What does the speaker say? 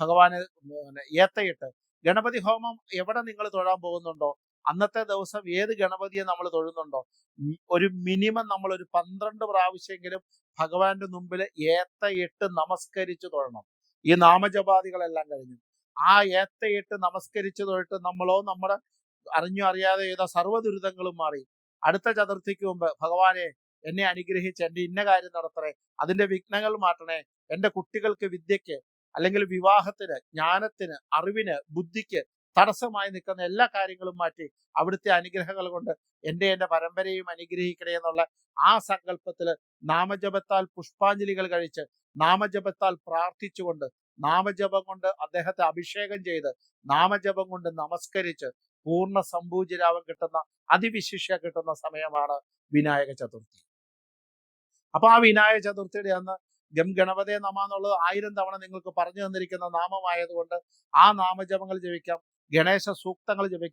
ഭഗവാന് ഏത്തയിട്ട്. ഗണപതി ഹോമം എവിടെ നിങ്ങൾ തൊഴാൻ പോകുന്നുണ്ടോ? അന്നത്തെ ദിവസം ഏത് ഗണപതിയെ നമ്മൾ തൊഴുന്നുണ്ടോ? ഒരു മിനിമം നമ്മൾ ഒരു പന്ത്രണ്ട് പ്രാവശ്യമെങ്കിലും ഭഗവാന്റെ മുമ്പിൽ ഏത്തയിട്ട് നമസ്കരിച്ച് തൊഴണം. ഈ നാമജപാദികളെല്ലാം കഴിഞ്ഞു. ആ ഏത്തയിട്ട് നമസ്കരിച്ച് തൊഴിട്ട് നമ്മളോ നമ്മുടെ അറിഞ്ഞോ അറിയാതെ ചെയ്ത സർവ ദുരിതങ്ങളും മാറി. അടുത്ത ചതുർത്ഥിക്ക് മുമ്പ് ഭഗവാനെ എന്നെ അനുഗ്രഹിച്ച് എന്റെ ഇന്ന കാര്യം നടത്തണേ അതിന്റെ വിഘ്നങ്ങൾ മാറ്റണേ എന്റെ കുട്ടികൾക്ക് വിദ്യക്ക് അല്ലെങ്കിൽ വിവാഹത്തിന് ജ്ഞാനത്തിന് അറിവിന് ബുദ്ധിക്ക് തടസ്സമായി നിൽക്കുന്ന എല്ലാ കാര്യങ്ങളും മാറ്റി അവിടുത്തെ അനുഗ്രഹങ്ങൾ കൊണ്ട് എന്റെ എന്റെ പരമ്പരയും അനുഗ്രഹിക്കണേ എന്നുള്ള ആ സങ്കല്പത്തിൽ നാമജപത്താൽ പുഷ്പാഞ്ജലികൾ കഴിച്ച് നാമജപത്താൽ പ്രാർത്ഥിച്ചുകൊണ്ട് നാമജപം കൊണ്ട് അദ്ദേഹത്തെ അഭിഷേകം ചെയ്ത് നാമജപം കൊണ്ട് നമസ്കരിച്ച് പൂർണ സംപൂജ്യരാവം കിട്ടുന്ന അതിവിശിഷ്യ കിട്ടുന്ന സമയമാണ് വിനായക ചതുർത്ഥി. അപ്പൊ ആ വിനായക ചതുർത്ഥിയുടെ അന്ന് ഗം ഗണപതേ നമ എന്നുള്ളത് ആയിരം തവണ നിങ്ങൾക്ക് പറഞ്ഞു തന്നിരിക്കുന്ന നാമമായതുകൊണ്ട് ആ നാമജപങ്ങൾ ജപിക്കാം. ഗണേശ സൂക്തങ്ങൾ ജപിക്കാം.